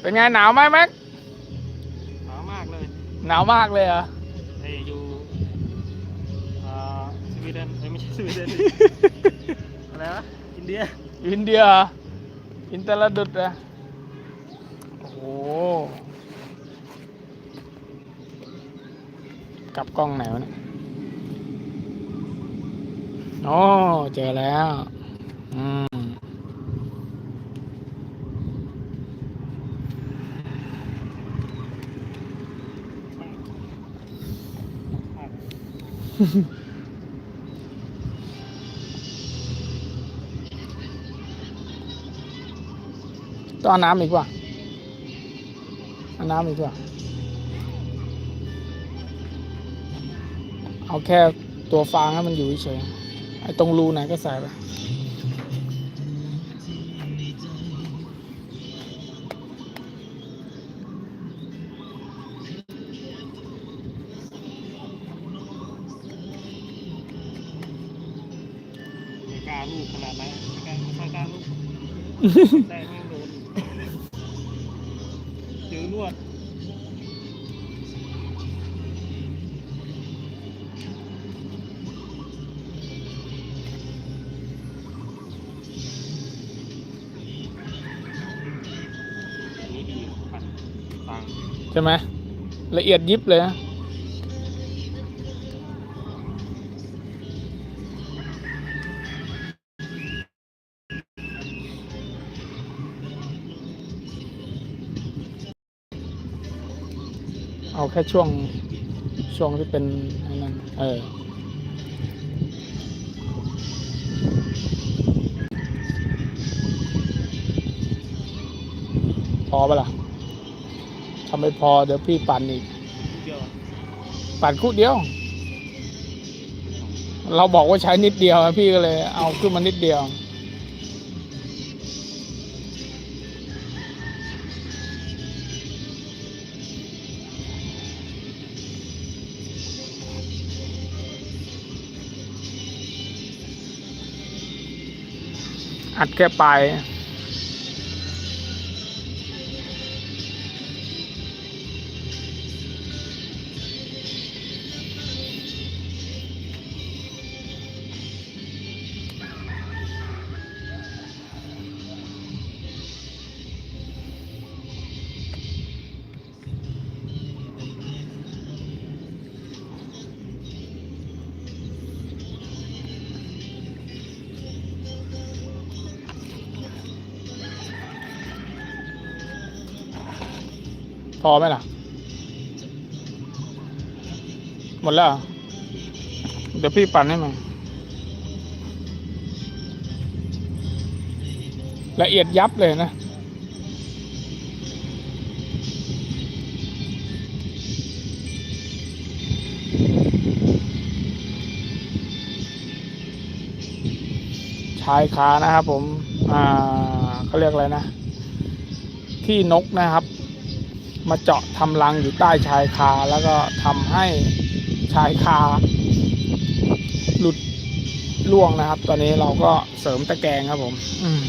เป็นไงหนาวไหมแม็กหนาวมากเลยหนาวมากเลยเหรอไอ้อยู่อ่าสวีเดนเอ้ยไม่ใช่สวีเดนอะไรวะอินเดียอินเดียเหรออินเตอร์ดุดอะโอ้โหกลับกล้องไหนวะเนี่ยโอ้เจอแล้ว อืม ต้องน้ำอีกว่าเอาน้ำอีกว่าเอาแค่ตัวฟางให้มันอยู่เฉยๆไอ้ตรงรูไหนก็ใส่ไป ลูกขนาดไหนไม่กล้าไม่กล้าลูกแต่แม่โดนเจอลวดใช่ไหมละเอียดยิบเลยนะ เอาแค่ช่วงช่วงที่เป็นนั่นเออพอปะล่ะทำไม่พอเดี๋ยวพี่ปั่นอีก ปั่นคู่เดียว เราบอกว่าใช้นิดเดียวพี่ก็เลย เอาขึ้นมานิดเดียว อัดแค่ปลาย พอไหมล่ะ หมดแล้ว เดี๋ยวพี่ปั่นให้มันละเอียดยับเลยนะชายคานะครับผม อ่าเขาเรียกอะไรนะ ที่นกนะครับ มาเจาะทำรังอยู่ใต้ชายคาแล้วก็ทำให้ชายคา หลุดล่วงนะครับ ตอนนี้เราก็เสริมตะแกรงครับผมอืม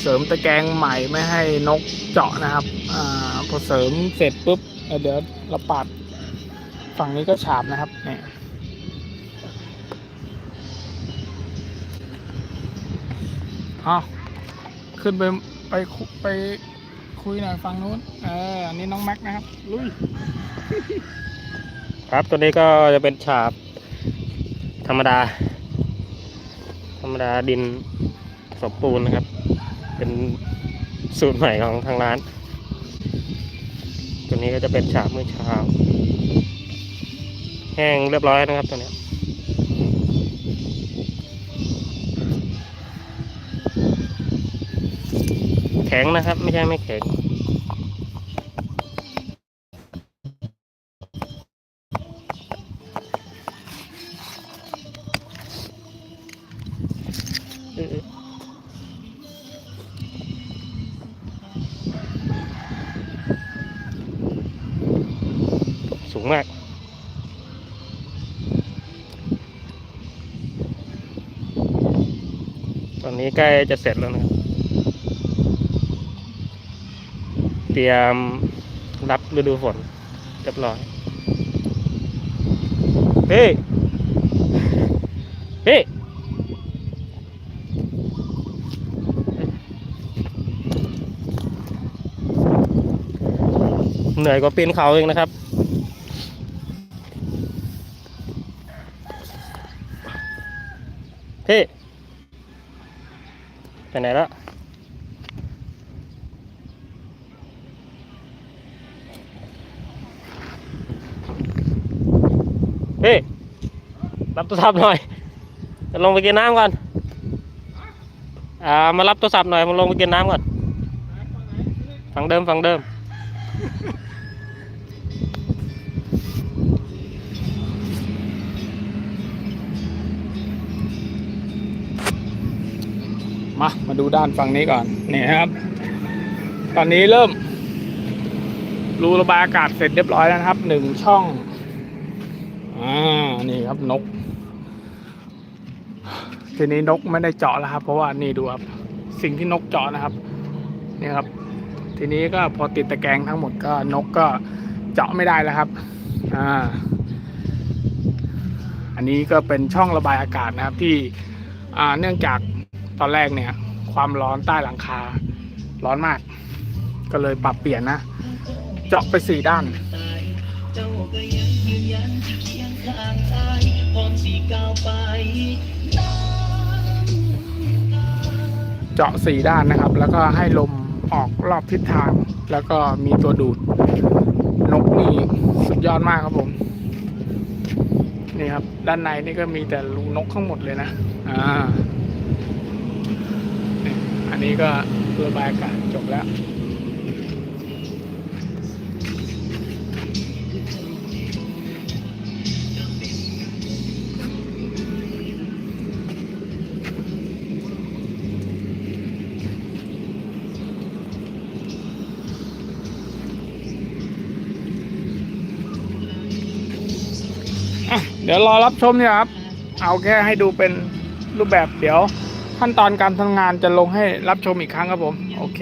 เสริมตะแกรงใหม่ไม่ให้นกเจาะนะครับอ่าพอเสริมเสร็จปุ๊บเอ่อเดี๋ยวเราปัดฝั่งนี้ก็ฉาบนะครับเนี่ยเอา ขึ้นไปไปคุไปคุยหน่อยฝั่งนู้น เออ อันนี้น้องแม็กนะครับ ลุย ครับตัวนี้ก็จะเป็นฉาบ ธรรมดา ธรรมดาดินผสมปูนนะครับ เป็นสูตรใหม่ของทางร้าน ตัวนี้ก็จะเป็นฉาบเมื่อเช้า แห้งเรียบร้อยนะครับตัวเนี้ ข็งนะครับ ไม่ใช่ไม่แข็ง สูงมากตตอนนี้ใกล้จะเสร็จแล้วนะครับ เตรียมรับฤดูฝนเรียบร้อยเฮ้เฮ้เหนื่อยกว่าปีนเขาเองนะครับพี่ไปไหนแล้ว พี่ รับโทรศัพท์หน่อย จะลงไปกินน้ำก่อน อ่า มารับโทรศัพท์หน่อย มาลงไปกินน้ำก่อน ฝั่งเดิม ฝั่งเดิม มา มาดูด้านฝั่งนี้ก่อน นี่ครับ ตอนนี้เริ่ม รูระบายอากาศเสร็จเรียบร้อยแล้วนะครับ หนึ่งช่อง อ่า นี่ครับนก ทีนี้นกไม่ได้เจาะแล้วครับ เพราะว่านี่ดูครับ สิ่งที่นกเจาะนะครับนี่ครับ ทีนี้ก็พอติดตะแกรงทั้งหมดก็นกก็เจาะไม่ได้แล้วครับอ่าอันนี้ก็เป็นช่องระบายอากาศนะครับที่อ่าเนื่องจากตอนแรกเนี่ย ความร้อนใต้หลังคา ร้อนมาก ก็เลยปรับเปลี่ยนนะ เจาะไปสี่ด้านเจ้าก็ยังยืนยันเคียงข้างอายพร้อมสีก้าวไป เจาะสี่ด้านนะครับ แล้วก็ให้ลมออกรอบทิศทาง แล้วก็มีตัวดูด นกนี่สุดยอดมากครับผมนี่ครับ ด้านในนี่ก็มีแต่ลูนกทั้งหมดเลยนะอ่าอันนี้ก็ระบายอากาศจบแล้ว เดี๋ยวรอรับชมเนี่ยครับ เอาแค่ให้ดูเป็นรูปแบบเดี๋ยวขั้นตอนการทำงานจะลงให้รับชมอีกครั้งครับผม โอเค